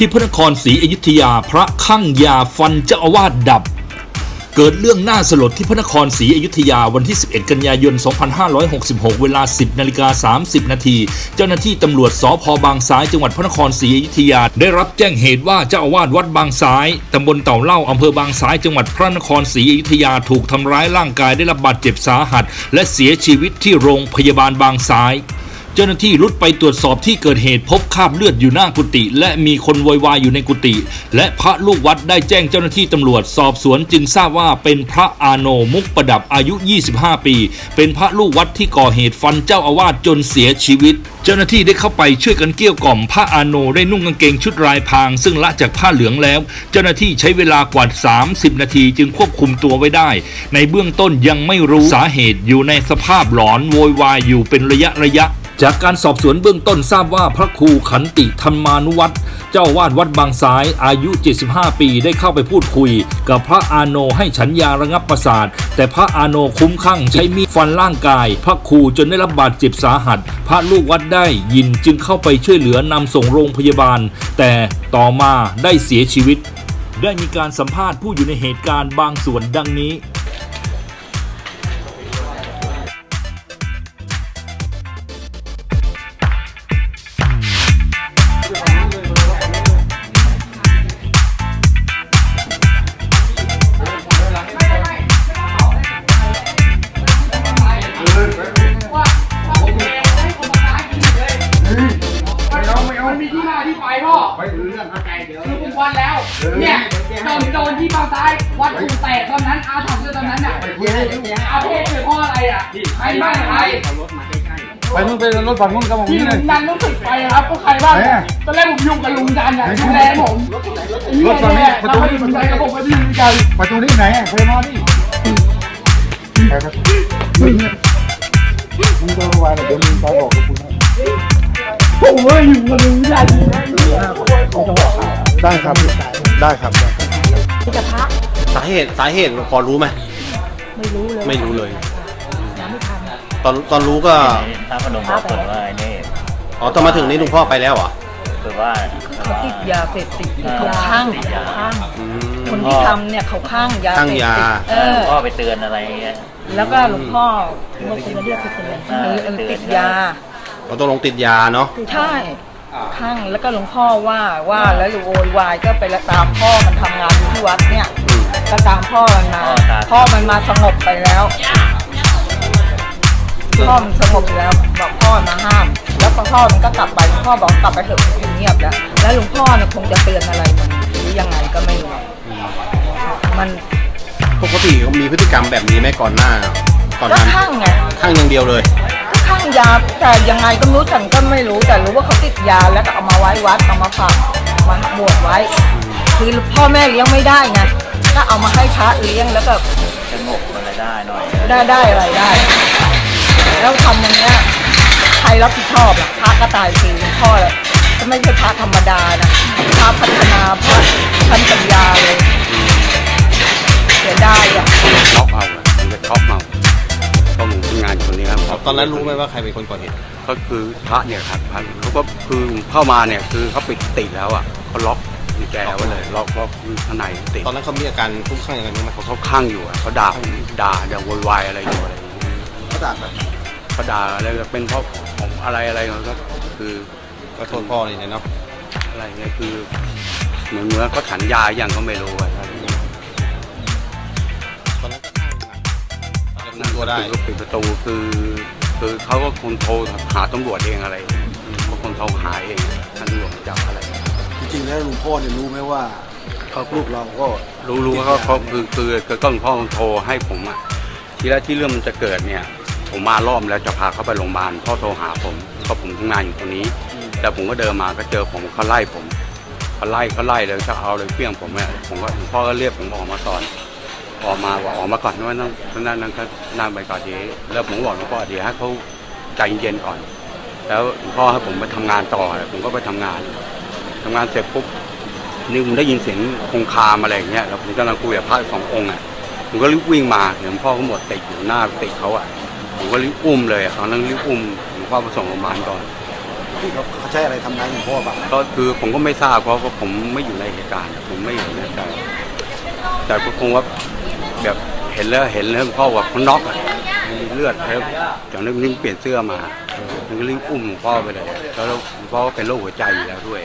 ที่พระนครศรีอยุธยาพระข้างยาฟันเจ้าอาวาสดับ เกิดเรื่องน่าสลดที่พระนครศรีอยุธยาวันที่ 11 กันยายน 2566 เวลา 10นาฬิกา30 นาที เจ้าหน้าที่ตำรวจสพบางซ้ายจังหวัดพระนครศรีอยุธยา ได้รับแจ้งเหตุว่าเจ้าอาวาสวัดบางซ้ายตำบลเต่าเล่าอำเภอบางซ้ายจังหวัดพระนครศรีอยุธยาถูกทำร้ายร่างกายได้รับบาดเจ็บสาหัส และเสียชีวิตที่โรงพยาบาลบางซ้าย จ้าหน้าที่รุดไปตรวจสอบที่เกิดเหตุพบคราบเลือดอยู่หน้ากุฏิและมีคนโวยวายอยู่ในกุฏิและพระลูกวัดได้แจ้งเจ้าหน้าที่ตำรวจสอบสวนจึงทราบว่าเป็นพระอาโนมุกประดับอายุ 25 ปี เป็นพระลูกวัดที่ก่อเหตุฟันเจ้าอาวาสจนเสียชีวิต เจ้าหน้าที่ได้เข้าไปช่วยกันเกลี้ยกล่อมพระอาโนได้นุ่งกางเกงชุดลายพราง ซึ่งละจากผ้าเหลืองแล้ว เจ้าหน้าที่ใช้เวลากว่า 30 นาทีจึงควบคุมตัวไว้ได้ ในเบื้องต้นยังไม่รู้สาเหตุอยู่ในสภาพหลอนโวยวายอยู่เป็นระยะระยะ จากการสอบสวนเบื้องต้นทราบว่าพระครูขันติธรรมานุวัตรเจ้าวาดวัดบางซ้ายอายุ 75 ปีได้เข้าไปพูดคุย กับพระอาโนให้ฉันยาระงับประสาท แต่พระอาโนคุ้มข้างใช้มีดฟันร่างกาย พระครูจนได้รับบาดเจ็บสาหัส พระลูกวัดได้ยินจึงเข้าไปช่วยเหลือนำส่งโรงพยาบาล แต่ต่อมาได้เสียชีวิต ได้มีการสัมภาษณ์ผู้อยู่ในเหตุการณ์บางส่วนดังนี้ โดนโดนที่บางซ้ายวัดถูกแตกตอนนั้นอาถรรพ์เลยตอนนั้นอะไปคุยให้เดี๋ยวอาเพศเป็นพ่ออะไรอะใครบ้างใครเอารถมาใกล้ไปนู่นไปรถฝั่งนู้นครับผมที่นี่หเลนุยนดันรู้สึกไปครับก็ใครบ้างไหนอะตอนแรกผมยุ่งกับลุงจันอะดูแลผมรถฝั่งนี้ประตูนี้มันไปกับผมไปที่ลุงจันประตูนี้ไหนอะเคยมาดิไปครับมึงต้องระวังนะเดี๋ยวมึงไปบอกกับคุณนะผมก็อยู่กับลุงจันได้ครับ ได้ครับ ได้ครับจะพักสาเหตุสาเหตุพอรู้ไหมไม่รู้เลยไม่รู้เลยยังไม่ทันตอนตอนรู้ก็พระพนมบอกคนว่าไอ้นี่อ๋อตอนมาถึงนี่หลวงพ่อไปแล้วเหรอคือว่าเขาติดยาเสพติดเขาข้างเขาข้าง อืมคนที่ทำเนี่ยเขาข้างยาข้างเสพยาติดเออ พ่อไปเตือนอะไรเงี้ย แล้วก็หลวงพ่อเมื่อคุณเรียกคืออะไรเออเออติดยาเราต้องลงติดยาเนาะ ใช่ ข้างแล้วก็หลวงพ่อว่าว่าแล้วโวยวายก็ไปตามพ่อมันทำงานอยู่ที่วัดเนี่ยอืมก็ตามพ่อมันมาพ่อมันมาสงบไปแล้วพ่อมันสงบไปแล้วบอกพ่อมาห้าม แล้วพอพ่อมันก็กลับไปหลวงพ่อบอกกลับไปเถอะอยู่เงียบแล้วแล้วหลวงพ่อเนี่ยคงจะเตือนอะไรมันหรือยังไงก็ไม่รู้มันปกติเขามีพฤติกรรมแบบนี้ไหมก่อนหน้าตอนก็นั้นข้างไง ข้างอย่างเดียวเลยก็ข้าง ยาแต่ยังไงก็ไม่รู้ฉันก็ไม่รู้แต่รู้ว่าเขาติดยาแล้วก็เอามาไว้วัดเอามาฝากมาบวชไว้ คือพ่อแม่เลี้ยงไม่ได้ไงก็เอามาให้พระเลี้ยงแล้วก็สงบอะไรได้หน่อยได้ได้อะไรได้ แล้วทำอย่างเนี้ยใครรับผิดชอบล่ะพระก็ตายฟรีหลวงพ่อเลยก็ไม่ใช่พระธรรมดานะพระพัฒนาพระท่านปัญญาเลยเสียดายอะช็อกเอาอะมันจะช็อกเอาต้องทำงาน คนนี้ครับตอนนั้นรู้ไหมว่าใครเป็นคนก่อเหตุก็คือพระเนี่ยครับพระเขาก็คือเข้ามาเนี่ยคือเขาปิดติดแล้วอะเขาล็อกกุญแจไว้เลยล็อกล็อกข้างในติดตอนนั้นเขามีอาการคลุ้มคลั่งยังไงบ้างไหมเขาเขาข้างอยู่อะเขาด่าผมด่าอย่างโวยวายอะไรอยู่อะไรอย่างเงี้ยเขาด่าแบบเขาด่าอะไรก็เป็นเพราะผมอะไรอะไรก็คือก็โทษพ่อนี่เนี่ยเนาะอะไรเงี้ยคือเหมือนเหมือนเขาฉันยาอย่างก็ไม่รู้อะไร จะคุมตัวได้ปิดปิดประตูคือคือเขาก็คงโทรหาตำรวจเองอะไรเขาคงโทรหาเองท่านตำรวจจับอะไร จริงๆแล้วหลวงพ่อเนี่ยรู้ไหมว่าเขาลูกเราก็รู้รู้ว่าเขาเขาคือคือคือก็หลวงพ่อโทรให้ผมอะทีแรกที่เรื่องมันจะเกิดเนี่ย ผมมารอบแล้วจะพาเขาไปโรงพยาบาลพ่อโทรหาผมเพราะผมทำงานอยู่ตรงนี้ แต่ผมก็เดินมาก็เจอผมเขาไล่ผมเขาไล่เขาไล่เลยจะเอาเลยเพี้ยงผมเนี่ยผมก็หลวงพ่อก็เรียกผมออกมาก่อน ออกมาว่าออกมาก่อนว่านั่งนั่งนั่งนั่งไปก่อนดีแล้วผมก็บอกหลวงพ่อเดี๋ยวให้เขาใจเย็นก่อน แล้วหลวงพ่อให้ผมไปทำงานต่อผมก็ไปทำงานทำงานเสร็จปุ๊บนี่ผมได้ยินเสียงคงคามอะไรอย่างเงี้ยแล้วผมกำลังคุยกับพระสององค์อะผมก็รีบวิ่งมาเห็นหลวงพ่อเขาหมดติดอยู่หน้าติดเขาอะผมก็รีบอุ้มเลยอะตอนนั้นรีบอุ้มหลวงพ่อไปส่งโรงพยาบาลก่อนตที่เขาเขาใช้อะไรทำร้ายหลวงพ่อบ้างก็คือผมก็ไม่ทราบเพราะว่าผมไม่อยู่ในเหตุการณ์ ผมไม่อยู่ในแต่แต่ก็คงว่า แบบเห็นแล้วเห็นแล้วพ่อแบบขนน็อกอะมีเลือดแล้วจากนั้นรีบเปลี่ยนเสื้อมาลิงรีบอุ้มหลวงพ่อไปเลยแล้วหลวงพ่อก็เป็นโรคหัวใจอยู่แล้วด้วย